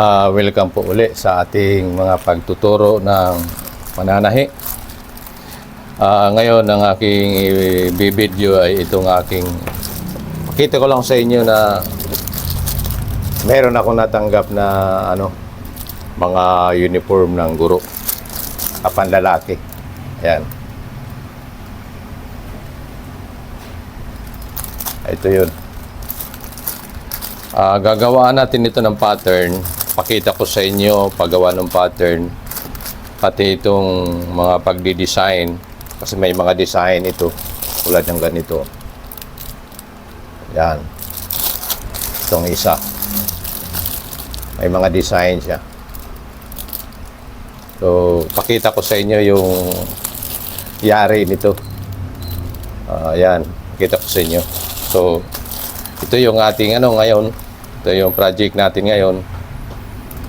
Ah, welcome po uli sa ating mga pagtuturo ng mananahi. Ah, ngayon ang aking i-video ay itong aking pakita ko lang sa inyo na meron ako natanggap na ano mga uniform ng guro kapan lalaki. Ayan. Ito yun. Ah, gagawaan natin ito ng pattern. Pakita ko sa inyo paggawa ng pattern. Pati itong mga pagdi-design. Kasi may mga design ito. Tulad ng ganito. Yan. Itong isa. May mga design siya. So, pakita ko sa inyo yung yari nito. Ah, yan. Pakita ko sa inyo. So, ito yung ating ano ngayon. Ito yung project natin ngayon.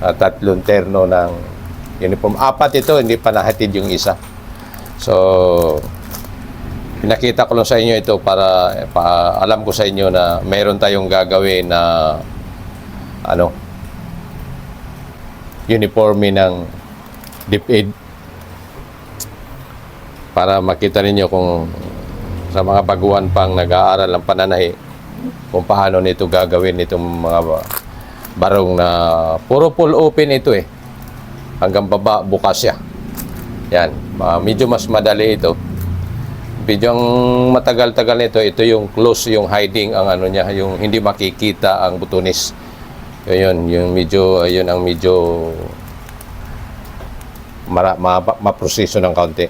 Uh, tatlong terno ng uniform. Apat ito, hindi pa nahatid yung isa. So, pinakita ko lang sa inyo ito para pa, alam ko sa inyo na mayroon tayong gagawin na ano uniforme ng DepEd para makita ninyo kung sa mga baguhan pang nag-aaral ng pananahi kung paano nito gagawin itong mga barong na puro full open ito eh. Hanggang baba bukas siya. Yan. Ah, medyo mas madali ito. Medyo ang matagal-tagal nito, ito yung close, yung hiding, ang ano niya, yung hindi makikita ang butunis. Yun, yung medyo, yun ang medyo mara, ma, maproseso ng kaunti.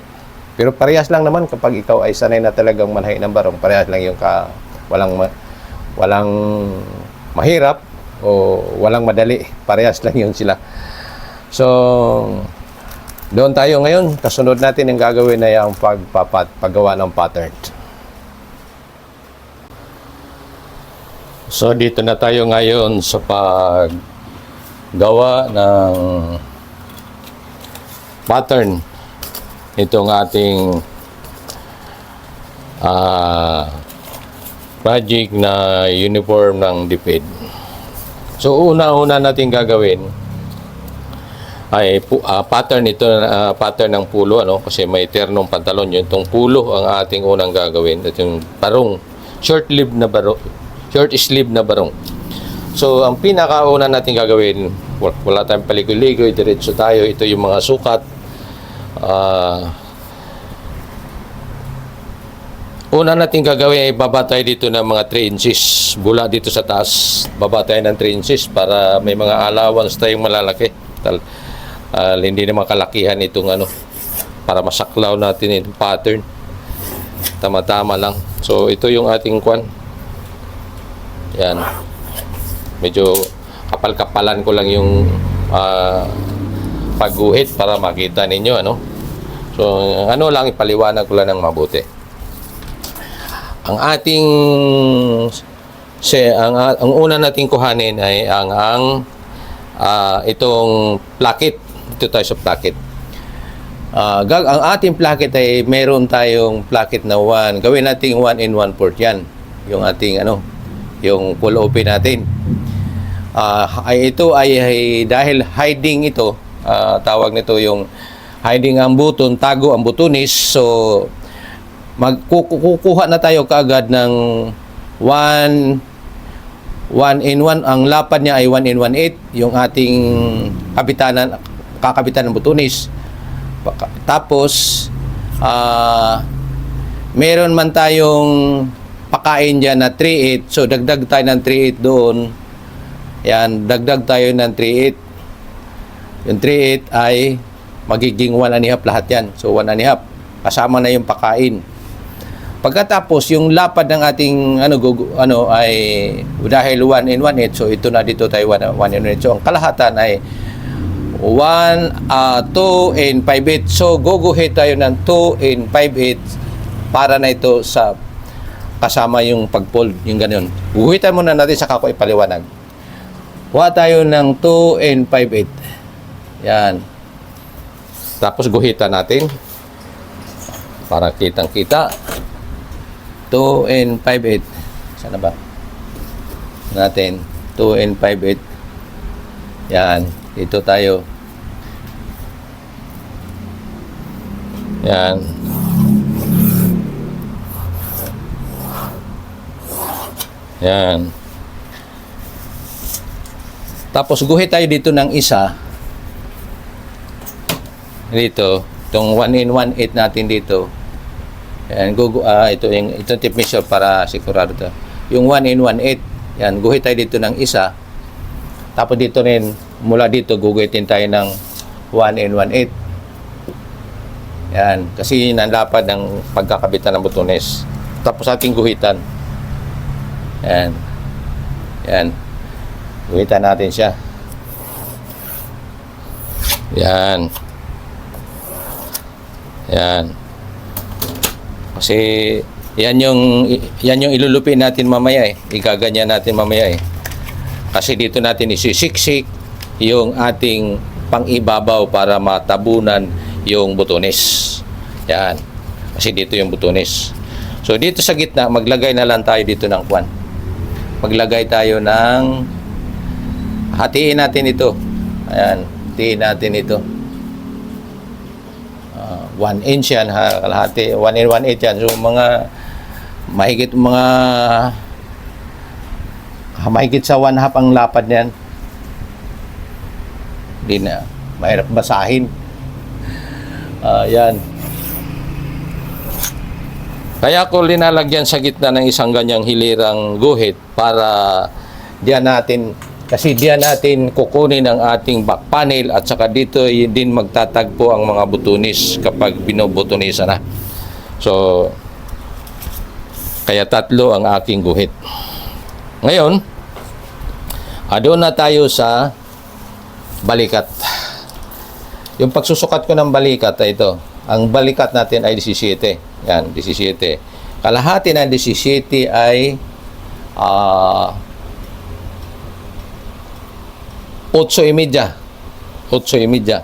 Pero parehas lang naman kapag ikaw ay sanay na talagang manhay ng barong, parehas lang yung ka, walang ma- walang mahirap o walang madali. Parehas lang yun sila. So, doon tayo ngayon. Kasunod natin yung gagawin na yung pagpapat, paggawa ng pattern. So, dito na tayo ngayon sa paggawa ng pattern itong ating ah project na uniform ng DepEd. So una-una natin gagawin ay ah, pattern ito ah, pattern ng pulo ano? Kasi may ternong pantalon yun. Itong pulo ang ating unang gagawin ito yung barong. Short sleeve na barong short sleeve na barong. So ang pinakauna natin gagawin wala, tayong paligoy-ligoy diretso tayo. Ito yung mga sukat. Ah Una natin gagawin ay baba tayo dito ng mga 3 inches. Bula dito sa taas. Baba tayo ng 3 inches para may mga allowance tayong malalaki. Tal, ah, hindi naman kalakihan itong ano para masaklaw natin itong pattern. Tama-tama lang. So ito yung ating kwan. Yan. Medyo kapal-kapalan ko lang yung ah, pagguhit para makita ninyo ano. So ano lang ipaliwanag ko lang ng mabuti ang ating se ang ang una nating kuhanin ay ang ang ah, itong placket dito tayo sa placket Ah, gag ang ating placket ay meron tayong placket na 1 gawin nating 1 in 1 port yan. Yung ating ano yung full open natin. Ah, ay ito ay, ay dahil hiding ito ah, tawag nito yung hiding ang buton tago ang butunis so magkukuha na tayo kaagad ng 1 1 in 1 ang lapad niya ay 1 in 1 8 yung ating kabitanan kakabitan ng butunis. Tapos ah meron man tayong pakain diyan na 3 8 so dagdag tayo ng 3 8 doon. Yan dagdag tayo ng 3 8 yung 3 8 ay magiging 1 and a half lahat yan. So 1 and a half. Kasama na yung pakain Pagkatapos yung lapad ng ating ano gugu, ano ay dahil 1 in 1 8 so ito na dito tayo 1 in 1 8 so ang kalahatan ay 1 uh, 2 in 5 8 so guguhit tayo ng 2 in 5 8 para na ito sa kasama yung pag-fold yung ganun. Guhitan muna natin sa kako ipaliwanag. Kuha tayo ng 2 in 5 8 yan. Tapos guhitan natin para kitang kita 2 and 5 8 sana ba natin 2 and 5 8 Yan, dito tayo. Yan. Yan. Tapos guhit tayo dito ng isa. Dito, itong 1 in 1 8 natin dito. Yan, gugu ah, ito yung ito tip measure para sigurado to. Yung 1 in 1 8. Yan, guhit tayo dito ng isa. Tapos dito rin mula dito guguhitin tayo ng 1 in 1 8. Yan, kasi yun ang lapad ng pagkakabitan ng butones. Tapos ating guhitan. Yan. Yan. Guhitan natin siya. Yan. Yan. Kasi yan yung yan yung ilulupin natin mamaya eh. Igaganyan natin mamaya eh. Kasi dito natin isisiksik yung ating pang-ibabaw para matabunan yung butones. Yan. Kasi dito yung butones. So dito sa gitna, maglagay na lang tayo dito ng kwan. Maglagay tayo ng hatiin natin ito. Ayan, hatiin natin ito. 1 inch yan, ha, kalahati, 1 in 1 8 yan. So mga mahigit mga ah, mahigit sa 1 half ang lapad niyan. Hindi na, mahirap basahin. Ah, yan. Kaya ko linalagyan sa gitna ng isang ganyang hilirang guhit para diyan natin kasi diyan natin kukunin ang ating back panel at saka dito y- din magtatagpo ang mga butunis kapag binubutunisan na. So, kaya tatlo ang aking guhit. Ngayon, ado na tayo sa balikat. Yung pagsusukat ko ng balikat ay ito. Ang balikat natin ay 17. Yan, 17. Kalahati ng 17 ay ah 8 imidya. 8 imidya.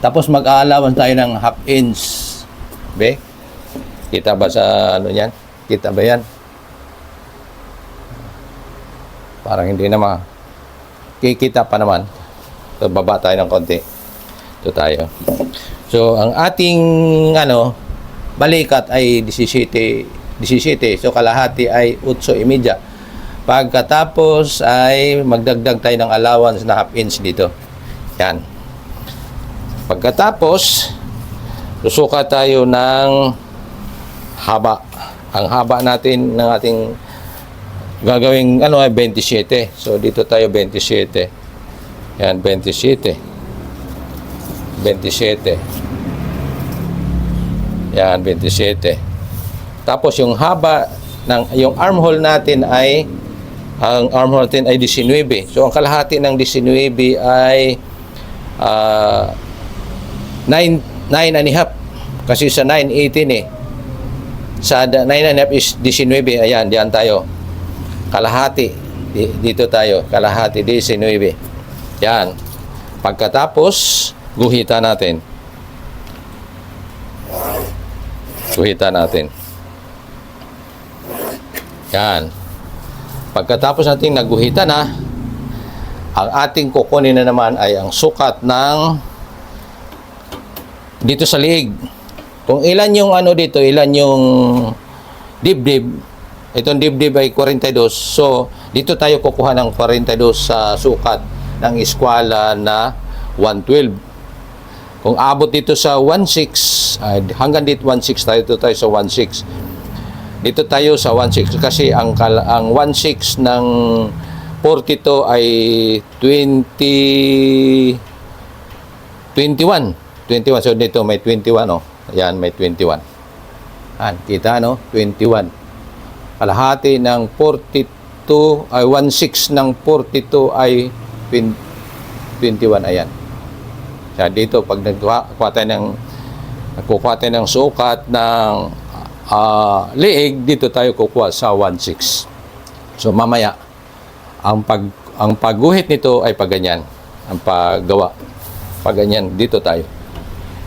Tapos mag-aalawan tayo ng half inch. Be? Kita ba sa ano yan? Kita ba yan? Parang hindi na ma... Kikita pa naman. So, baba tayo ng konti. Ito tayo. So, ang ating ano, balikat ay 17, 17. So, kalahati ay 8 imidya. Pagkatapos ay magdagdag tayo ng allowance na half inch dito. Yan. Pagkatapos, susuka tayo ng haba. Ang haba natin ng ating gagawing ano ay 27. So dito tayo 27. Yan 27. 27. Yan 27. Tapos yung haba ng yung armhole natin ay ang armhole natin ay 19. So ang kalahati ng 19 ay ah 9 9 and a half. Kasi sa 9 18 eh. Sa 9 and a half is 19. Ayan, diyan tayo. Kalahati. Di- Dito tayo. Kalahati 19. Yan. Pagkatapos, guhita natin. Guhita natin. Yan. Pagkatapos natin naguhita na, ang ating kukunin na naman ay ang sukat ng dito sa liig. Kung ilan yung ano dito, ilan yung dibdib, itong dibdib ay 42. So, dito tayo kukuha ng 42 sa sukat ng eskwala na 112. Kung abot dito sa 16, ay, hanggang dito 16 tayo, dito tayo sa 16. Dito tayo sa 16 kasi ang ang 16 ng 42 ay 20 21. 21. So dito may 21 oh. Ayan, may 21. Yan, kita no? 21. Kalahati ng 42 ay 16 ng 42 ay 20 21 ayan. Kaya dito pag nagkuha kuha tayo ng nagkukuha tayo ng sukat ng ah, liig dito tayo kukuha sa 16. So mamaya ang pag ang pagguhit nito ay pagganyan. Ang paggawa pagganyan dito tayo.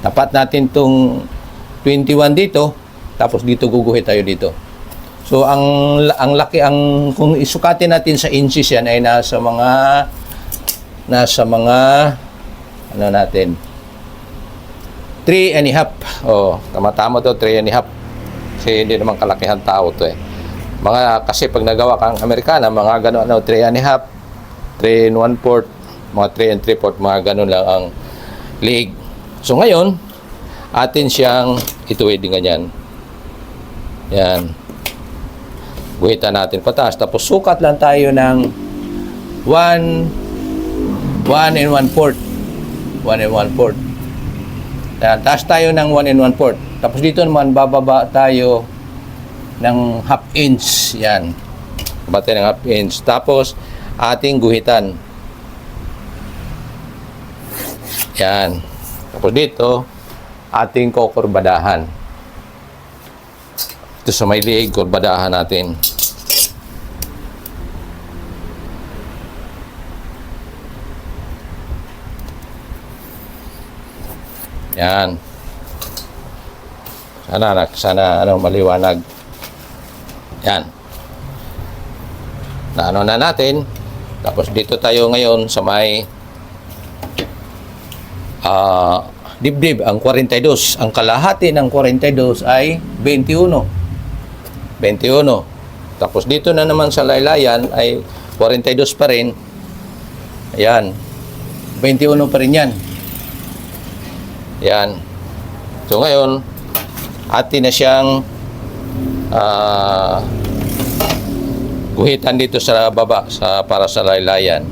Tapat natin tong 21 dito tapos dito guguhit tayo dito. So ang ang laki ang kung isukatin natin sa inches yan ay nasa mga nasa mga ano natin 3 and a half. Oh, tama-tama to 3 and a half. Kasi hindi naman kalakihan tao to eh. Mga kasi pag nagawa kang Amerikana, mga gano'n ano 3 and a half, 3 and 1 fourth, mga 3 and 3 fourth, mga gano'n lang ang leeg. So ngayon, atin siyang ituwid din ganyan. Yan. Guhitan natin pataas. Tapos sukat lang tayo ng 1 1 and 1 fourth. 1 and 1 fourth. Taas tayo ng 1 and 1 fourth. Tapos dito naman bababa tayo ng half inch. Yan. Bababa tayo ng half inch. Tapos ating guhitan. Yan. Tapos dito, ating kukurbadahan. Ito sa may liig, kurbadahan natin. Yan. Sana, nak- sana ano, maliwanag. Yan. Na ano na natin. Tapos dito tayo ngayon sa may ah dibdib ang 42. Ang kalahati ng 42 ay 21. 21. Tapos dito na naman sa laylayan ay 42 pa rin. Ayan. 21 pa rin yan. Yan. So ngayon, atin na siyang ah, guhitan dito sa baba sa para sa laylayan.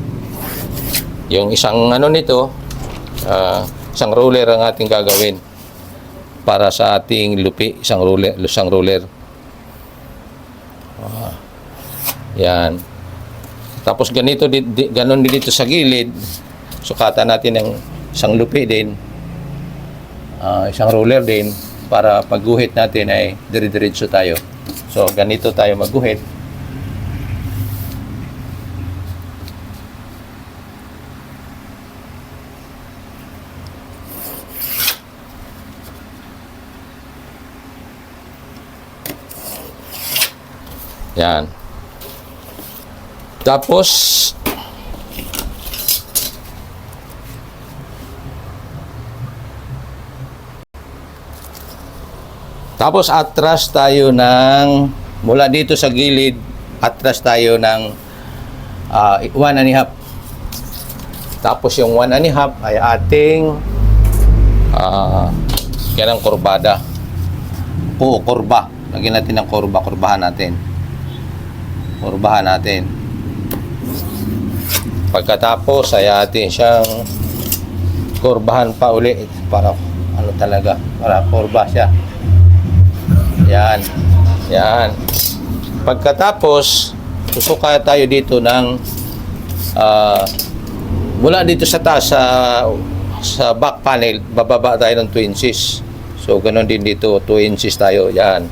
Yung isang ano nito, ah, isang ruler ang ating gagawin para sa ating lupi, isang ruler, isang ruler. Ah, yan. Tapos ganito di, di, ganon din dito sa gilid. Sukatan natin ng isang lupi din. Ah, isang roller din para pagguhit natin ay dire-diretso tayo. So, ganito tayo magguhit. Yan. Tapos, Tapos atras tayo ng mula dito sa gilid, atras tayo ng ah, one and a half. Tapos yung one and a half ay ating uh, kailang kurbada. Oo, kurba. Lagyan natin ng kurba, kurbahan natin. Kurbahan natin. Pagkatapos ay atin siyang kurbahan pa uli para ano talaga, para kurba siya. Yan. Yan. Pagkatapos, susuka tayo dito ng ah, mula dito sa taas sa sa back panel, bababa tayo ng 2 inches. So, ganun din dito, 2 inches tayo. Yan.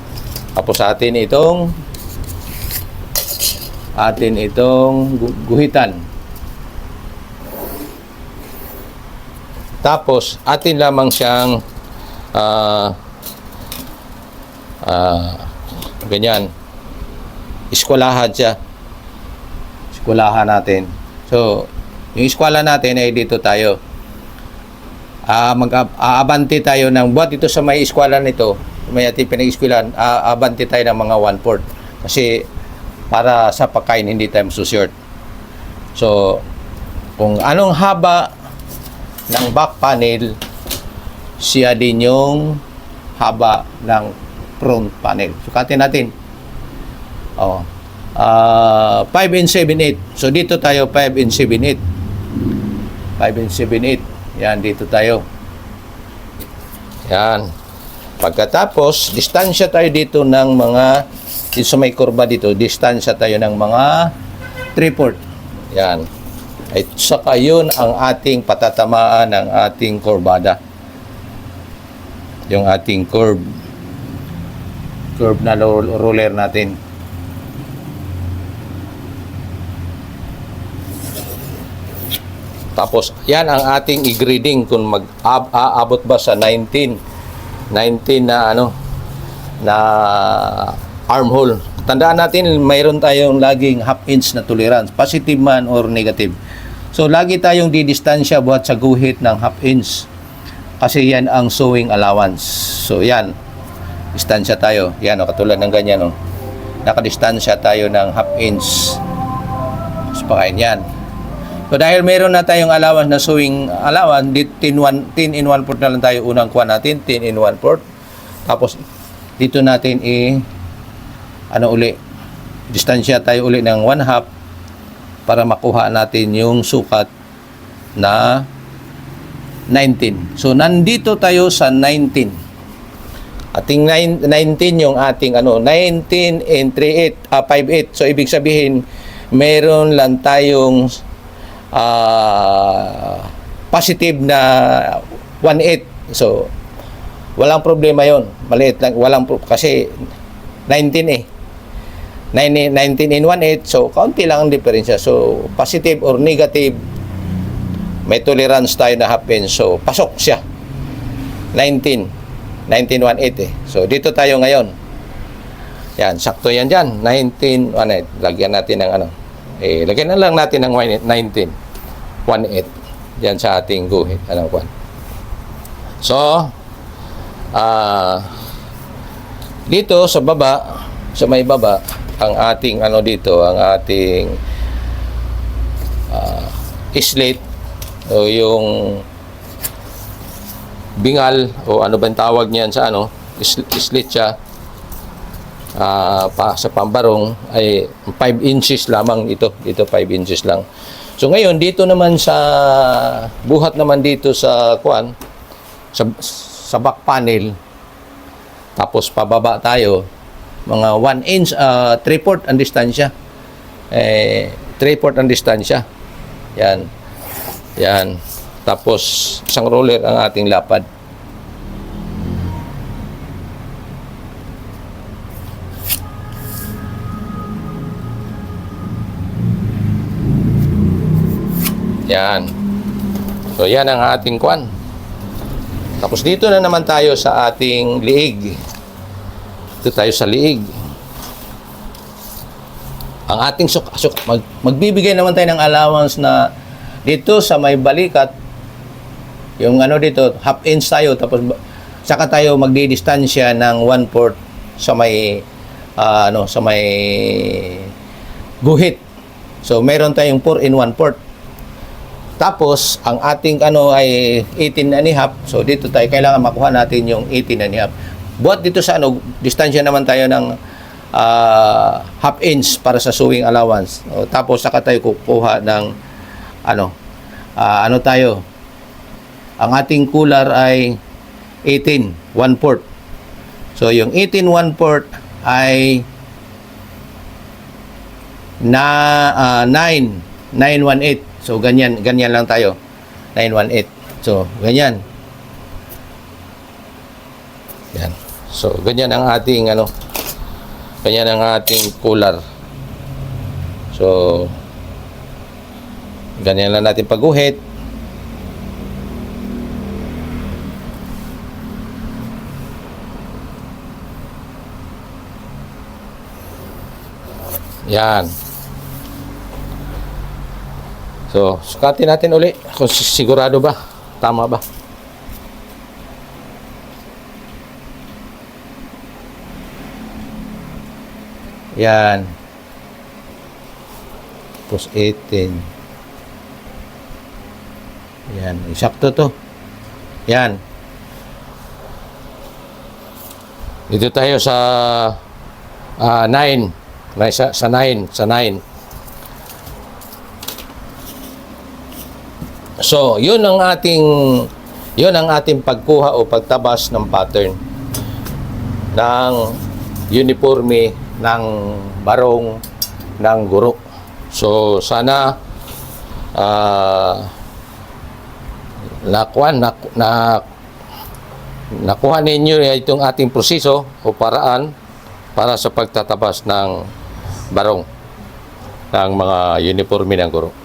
Tapos atin itong atin itong gu- guhitan. Tapos, atin lamang siyang ah ah ganyan. Eskwelahan siya. Eskwelahan natin. So, yung eskwela natin ay dito tayo. Ah, mag aabanti tayo ng buwan dito sa may eskwela nito. May ating pinag-eskwelahan, aabanti tayo ng mga one-fourth. Kasi para sa pagkain hindi tayo masushort. So, kung anong haba ng back panel, siya din yung haba ng front panel. Sukatin natin. Oh. Ah, 5 and 7 8. So dito tayo 5 and 7 8. 5 and 7 8. Yan dito tayo. Yan. Pagkatapos, distansya tayo dito ng mga dito sa may kurba dito, distansya tayo ng mga 3 port. Yan. Ay saka yun ang ating patatamaan ng ating kurbada. Yung ating curve curve na ro- roller natin. Tapos, yan ang ating i-grading kung mag ab- aabot ba sa 19 19 na ano na armhole. Tandaan natin, mayroon tayong laging half inch na tolerance, positive man or negative. So, lagi tayong didistansya buhat sa guhit ng half inch. Kasi yan ang sewing allowance. So, yan. Distansya tayo. Yan, o, katulad ng ganyan, o. Nakadistansya tayo ng half inch. So, pakain yan. So, dahil meron na tayong allowance na sewing allowance, di- 10, one, 10 in 1 port na lang tayo unang kuha natin, 10 in 1 port. Tapos, dito natin i ano uli, distansya tayo uli ng 1 half para makuha natin yung sukat na 19. So, nandito tayo sa 19. Ating nine- 19 yung ating ano, 19 and 38, ah, 58. So, ibig sabihin, meron lang tayong ah, positive na 1.8. So, walang problema yon Maliit lang. Walang, kasi 19 eh. 9 19 in 1.8. So, kaunti lang ang diferensya. So, positive or negative, may tolerance tayo na half. So, pasok siya. 19. 19.18 eh. So, dito tayo ngayon. Yan, sakto yan dyan. 19.18. Lagyan natin ng ano. Eh, lagyan na lang natin ng 19.18. Yan sa ating guhit. Ano, kwan. So, ah, dito sa baba, sa may baba, ang ating ano dito, ang ating ah, slate o yung bingal o ano ba tawag niyan sa ano, is- slit siya ah, pa, sa pambarong ay 5 inches lamang ito. Dito 5 inches lang. So ngayon dito naman sa buhat naman dito sa kuan sa sa back panel tapos pababa tayo mga 1 inch uh, 3 port ang distansya. Eh 3 port ang distansya. Yan. Yan. Tapos isang roller ang ating lapad yan. So yan ang ating kwan. Tapos dito na naman tayo sa ating liig. Dito tayo sa liig. Ang ating suk, suk mag, magbibigay naman tayo ng allowance na dito sa may balikat yung ano dito half inch tayo tapos saka tayo magdidistansya ng one port sa may ah, ano sa may guhit. So meron tayong 4 in 1 port tapos ang ating ano ay 18 and a half so dito tayo kailangan makuha natin yung 18 and a half buhat dito sa ano distansya naman tayo ng ah, half inch para sa sewing allowance. O, tapos saka tayo kukuha ng ano ah, ano tayo? Ang ating cooler ay 18 1 port so yung 18 1 port ay na ah, 9 918 so ganyan ganyan lang tayo. 918 so ganyan. Yan. So ganyan ang ating ano ganyan ang ating cooler. So ganyan lang natin pagguhit. Yan. So, sukatin natin uli kung si- sigurado ba. Tama ba? Yan. Tapos 18. Yan. Isakto to. Yan. Dito tayo sa ah 9. May sa, sa 9. Sa 9. So, yun ang ating yun ang ating pagkuha o pagtabas ng pattern ng uniforme ng barong ng guro. So, sana ah nakuha na, na nakuha ninyo itong ating proseso o paraan para sa pagtatabas ng barong ng mga uniforme ng guro.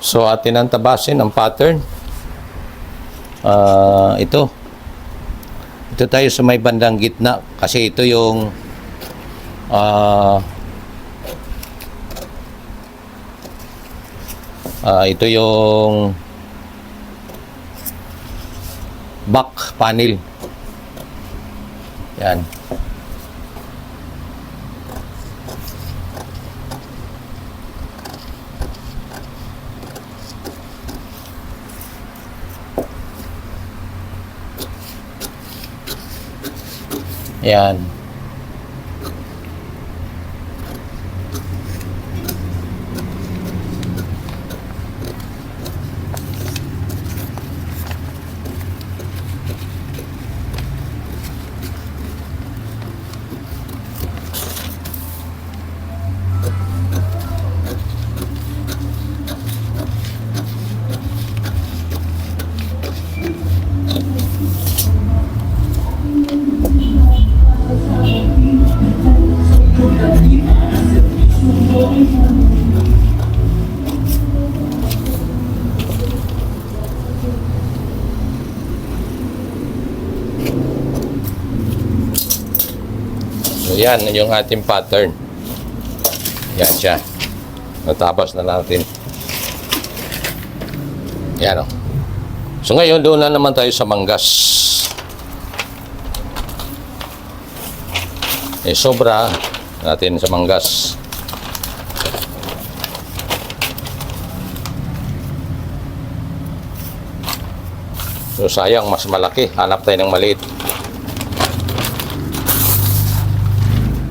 So atin ang tabasin ang pattern. Ah, ito. Ito tayo sa may bandang gitna kasi ito yung ah Ah, ito yung back panel. Yan. Yan. Yan, yung ating pattern. Yan siya. Natapos na natin. Yan o. So ngayon, doon na naman tayo sa manggas. Eh, sobra natin sa manggas. So sayang, mas malaki. Hanap tayo ng maliit.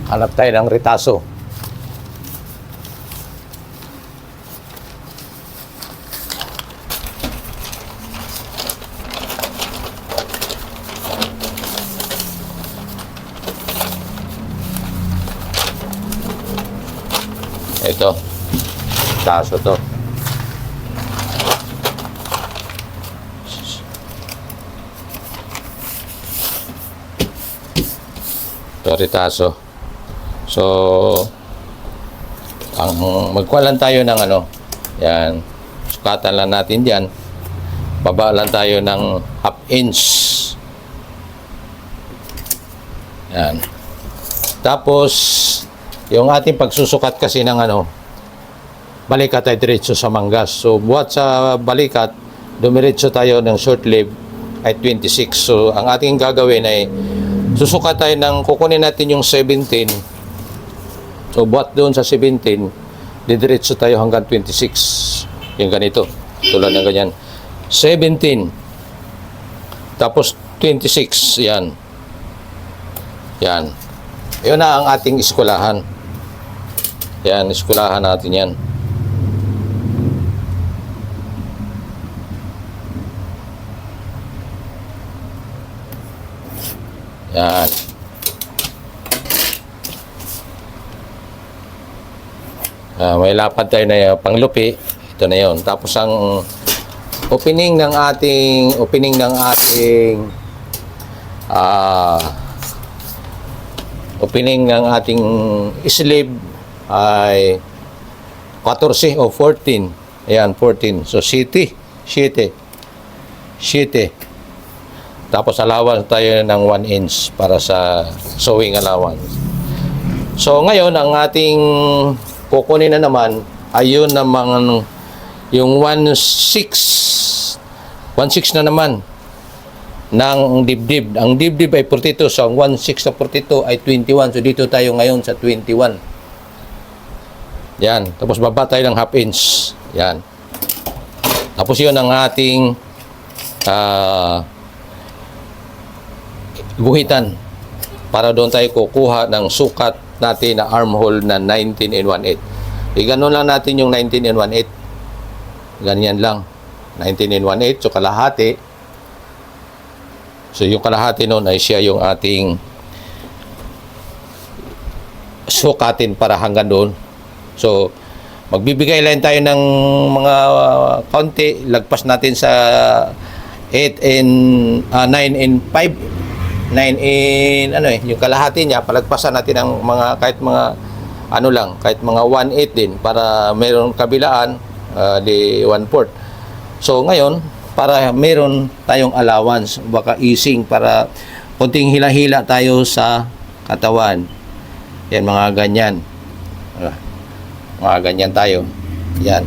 Hanap tayo ng ritaso. Ito. Ritaso to. Ito, ritaso. So, ang magkuha tayo ng ano, yan, sukatan lang natin diyan. Baba lang tayo ng half inch. Yan. Tapos, yung ating pagsusukat kasi ng ano, balikat ay diretso sa manggas. So, buhat sa balikat, dumiretso tayo ng short live ay 26. So, ang ating gagawin ay susukat tayo ng, kukunin natin yung 17 So, buhat doon sa 17, didiretso tayo hanggang 26. Yung ganito. Tulad ng ganyan. 17. Tapos 26. Yan. Yan. Yun na ang ating eskwelahan. Yan, eskwelahan natin yan. Yan. Ah, may lapad tayo na panglupi. Ito na 'yon. Tapos ang opening ng ating opening ng ating ah opening ng ating sleeve ay 14 o 14. Ayan, 14. So, city. City. City. Tapos allowance tayo ng 1 inch para sa sewing allowance. So, ngayon, ang ating kukunin na naman ayun namang yung 1.6 1.6 na naman ng dibdib. Ang dibdib ay 42. So, ang 1.6 sa 42 ay 21. So, dito tayo ngayon sa 21. Yan. Tapos, baba tayo ng half inch. Yan. Tapos, yun ang ating ah guhitan para doon tayo kukuha ng sukat natin na armhole na 19 and 1/8. E lang natin yung 19 and 1/8. Ganyan lang. 19 and 1/8 so kalahati. So yung kalahati noon ay siya yung ating sukatin para hanggang doon. So magbibigay lang tayo ng mga konti, lagpas natin sa 8 and ah, 9 and 5 9 in ano eh yung kalahati niya palagpasan natin ang mga kahit mga ano lang kahit mga 1/8 din para meron kabilaan ah, di 1/4 so ngayon para meron tayong allowance baka easing para konting hila-hila tayo sa katawan. Yan mga ganyan. Ah, mga ganyan tayo. Yan.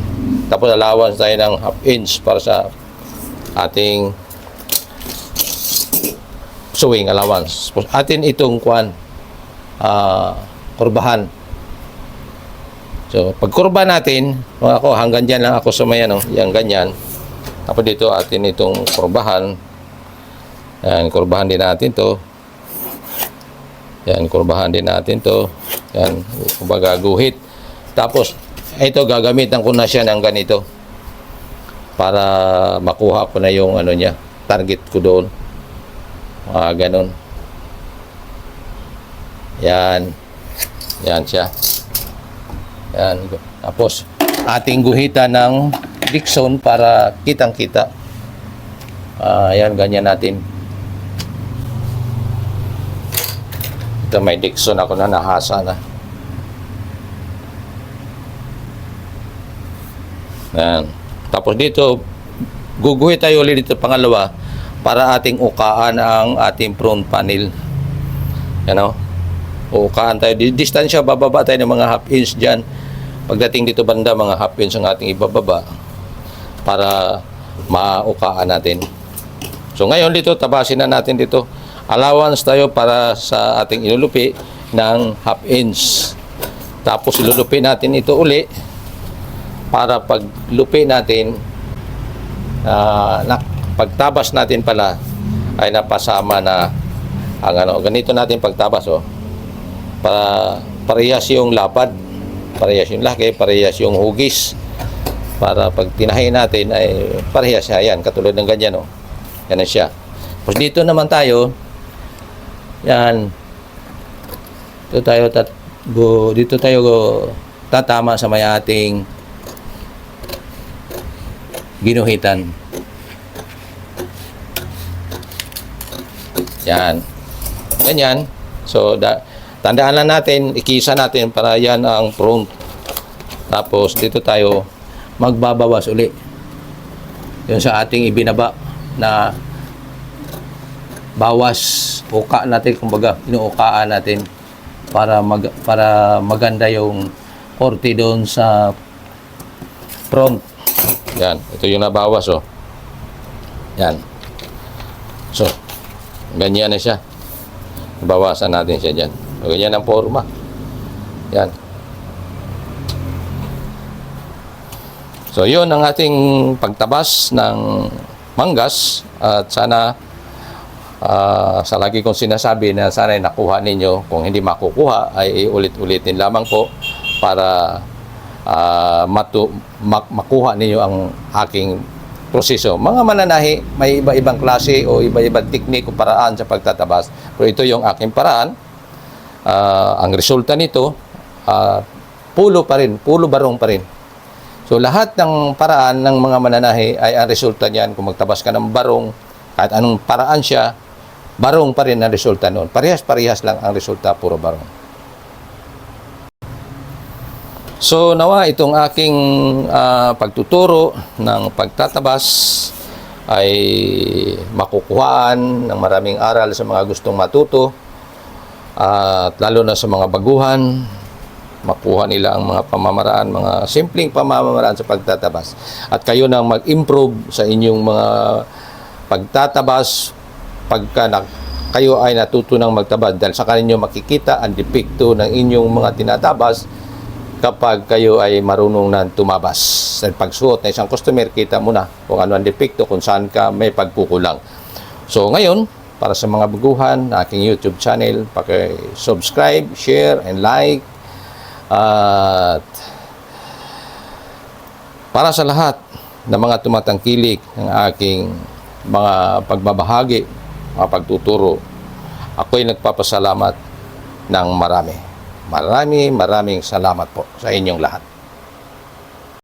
Tapos allowance tayo ng half inch para sa ating sewing allowance. Atin itong kuan ah kurbahan. So, pag kurba natin, mga ako, hanggang dyan lang ako sa may ano, yung ganyan. Tapos dito atin itong kurbahan. Yan, kurbahan din natin to. Yan, kurbahan din natin to. Yan, kumbaga guhit. Tapos, ito gagamitan ko na siya ng ganito. Para makuha ko na yung ano niya, target ko doon. Mga ganon. Yan. Yan siya. Yan. Tapos, ating guhitan ng Dixon para kitang-kita. Ah, yan, ganyan natin. Ito may Dixon ako na nahasa na. Yan. Tapos dito, guguhit tayo ulit dito pangalawa para ating ukaan ang ating front panel. Yan o. Ukaan tayo. Di- Distansya, bababa tayo ng mga half inch dyan. Pagdating dito banda, mga half inch ang ating ibababa para maukaan natin. So ngayon dito, tabasin na natin dito. Allowance tayo para sa ating ilulupi ng half inch. Tapos ilulupi natin ito uli para paglupi natin ah, na, pagtabas natin pala ay napasama na ang ano. Ganito natin pagtabas oh. Para parehas yung lapad parehas yung laki parehas yung hugis. Para pag tinahin natin ay parehas siya yan katulad ng ganyan oh. Yan siya. Tapos dito naman tayo yan. Dito tayo tat, go, dito tayo go, tatama sa may ating ginuhitan. Yan. Ganyan. So, da, tandaan lang natin, ikisa natin para yan ang front. Tapos, dito tayo magbabawas uli. Yun sa ating ibinaba na bawas uka natin kumbaga inuukaan natin para mag para maganda yung korte doon sa front yan, ito yung nabawas oh. Yan. So, ganyan na siya. Bawasan natin siya dyan. O, ganyan ang forma. Yan. So, yun ang ating pagtabas ng manggas at sana ah, sa lagi kong sinasabi na sana ay nakuha ninyo. Kung hindi makukuha ay ulit-ulitin lamang po para ah, matu, mak- makuha ninyo ang aking proseso. Mga mananahi, may iba-ibang klase o iba-ibang teknik o paraan sa pagtatabas. Pero ito yung aking paraan. Ah, ang resulta nito, ah, pulo pa rin, pulo barong pa rin. So lahat ng paraan ng mga mananahi ay ang resulta niyan kung magtabas ka ng barong, kahit anong paraan siya, barong pa rin ang resulta noon. Parehas-parehas lang ang resulta, puro barong. So nawa itong aking ah, pagtuturo ng pagtatabas ay makukuhaan ng maraming aral sa mga gustong matuto at lalo na sa mga baguhan makuha nila ang mga pamamaraan, mga simpleng pamamaraan sa pagtatabas. At kayo nang mag-improve sa inyong mga pagtatabas pagka na, kayo ay natuto ng magtabas dahil sa kanyo makikita ang depekto ng inyong mga tinatabas kapag kayo ay marunong na tumabas. Sa pagsuot ng isang customer, kita mo na kung ano ang depekto, kung saan ka may pagkukulang. So ngayon, para sa mga baguhan, aking YouTube channel, paki-subscribe, share, and like. At para sa lahat ng mga tumatangkilik ng aking mga pagbabahagi, mga pagtuturo, ako'y nagpapasalamat ng marami. Marami, maraming salamat po sa inyong lahat.